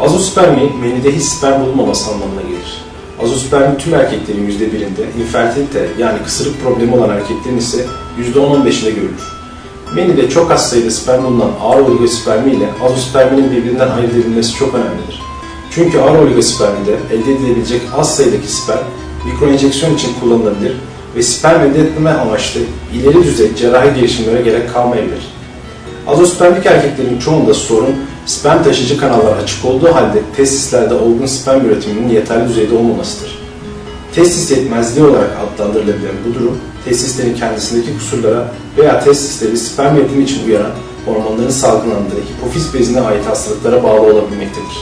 Azospermi, menide hiç sperm bulunmaması anlamına gelir. Azospermi tüm erkeklerin %1'inde, infertilite yani kısırık problemi olan erkeklerin ise %10-15'inde görülür. Menide çok az sayıda sperm bulunan ağır oligospermi ile azosperminin birbirinden ayırt edilmesi çok önemlidir. Çünkü ağır oligospermide elde edilebilecek az sayıdaki sperm mikroenjeksiyon için kullanılabilir ve sperm elde etme amaçlı ileri düzey cerrahi girişimlere gerek kalmayabilir. Azospermik erkeklerin çoğunda sorun sperm taşıyıcı kanallar açık olduğu halde testislerde olgun sperm üretiminin yeterli düzeyde olmamasıdır. Testis yetmezliği olarak adlandırılabilen bu durum, testislerin kendisindeki kusurlara veya testisleri sperm üretimi için uyaran hormonların salgılandığı hipofiz bezine ait hastalıklara bağlı olabilmektedir.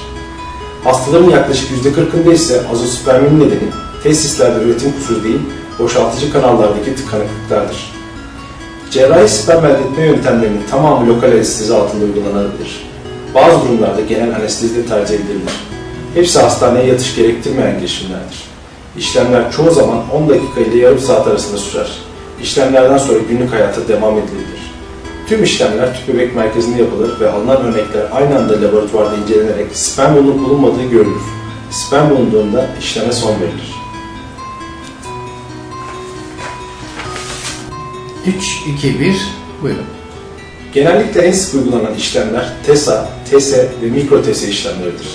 Hastaların yaklaşık %40'ında ise azospermin nedeni testislerde üretim kusuru değil, boşaltıcı kanallardaki tıkanıklıklardır. Cerrahi sperm elde etme yöntemlerinin tamamı lokal anestezi altında uygulanabilir. Bazı durumlarda genel anestezi de tercih edilebilir. Hepsi hastaneye yatış gerektirmeyen girişimlerdir. İşlemler çoğu zaman 10 dakika ile yarım saat arasında sürer. İşlemlerden sonra günlük hayata devam edilebilir. Tüm işlemler tüp bebek merkezinde yapılır ve alınan örnekler aynı anda laboratuvarda incelenerek sperm bulunup bulunmadığı görülür. Sperm bulunduğunda işleme son verilir. 3, 2, 1, buyurun. Genellikle en sık uygulanan işlemler TESA, TESE ve mikro TESE işlemleridir.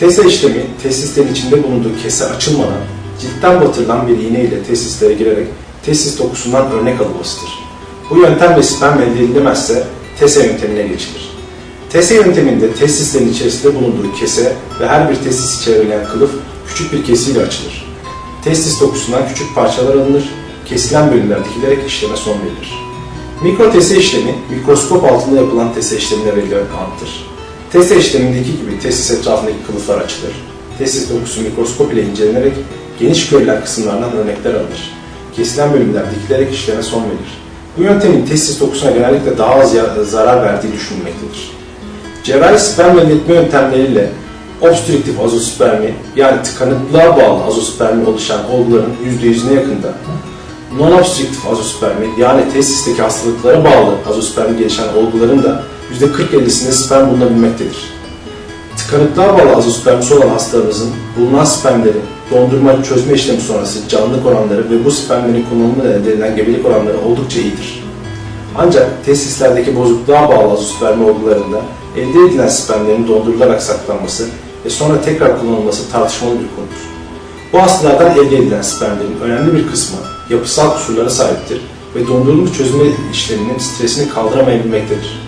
TESE işlemi, testislerin içinde bulunduğu kese açılmadan ciltten batırılan bir iğne ile testislere girerek testis dokusundan örnek alınmasıdır. Bu yöntemle sperm elde edilemezse TESE yöntemine geçilir. TESE yönteminde testislerin içerisinde bulunduğu kese ve her bir testis çevreleyen kılıf küçük bir kesiyle açılır. Testis dokusundan küçük parçalar alınır, kesilen bölümler dikilerek işleme son verilir. Mikro tese işlemi, mikroskop altında yapılan tese işlemine verilen anıttır. Tese işlemindeki gibi testis etrafındaki kılıflar açılır. Testis dokusu mikroskop ile incelenerek geniş görülen kısımlardan örnekler alınır. Kesilen bölümler dikilerek işleme son verilir. Bu yöntemin testis dokusuna genellikle daha az zarar verdiği düşünülmektedir. Cerrahi sperm elde yöntemleriyle obstrüktif azospermi yani tıkanıklığa bağlı azospermi oluşan olguların %100'üne yakında non-obstrüktif azospermi yani tesisteki hastalıklara bağlı azospermi gelişen olguların da %40-50'sinde sperm bulunabilmektedir. Tıkanıklığa bağlı azospermisi olan hastalarımızın bulunan spermleri dondurma çözme işlemi sonrası canlılık oranları ve bu spermlerin kullanımıyla elde edilen gebelik oranları oldukça iyidir. Ancak testislerdeki bozukluğa bağlı azospermi olgularında elde edilen spermlerin dondurularak saklanması ve sonra tekrar kullanılması tartışmalı bir konudur. Bu hastalardan elde edilen spermlerin önemli bir kısmı yapısal kusurlara sahiptir ve dondurulmuş çözme işleminin stresini kaldıramayabilmektedir.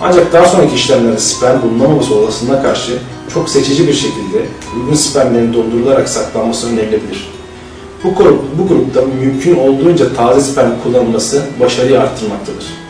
Ancak daha sonraki işlemlerde sperm bulunamaması olasılığına karşı çok seçici bir şekilde uygun spermlerin dondurularak saklanması önerilebilir. Bu, grup, bu grupta mümkün olduğunca taze sperm kullanılması başarıyı arttırmaktadır.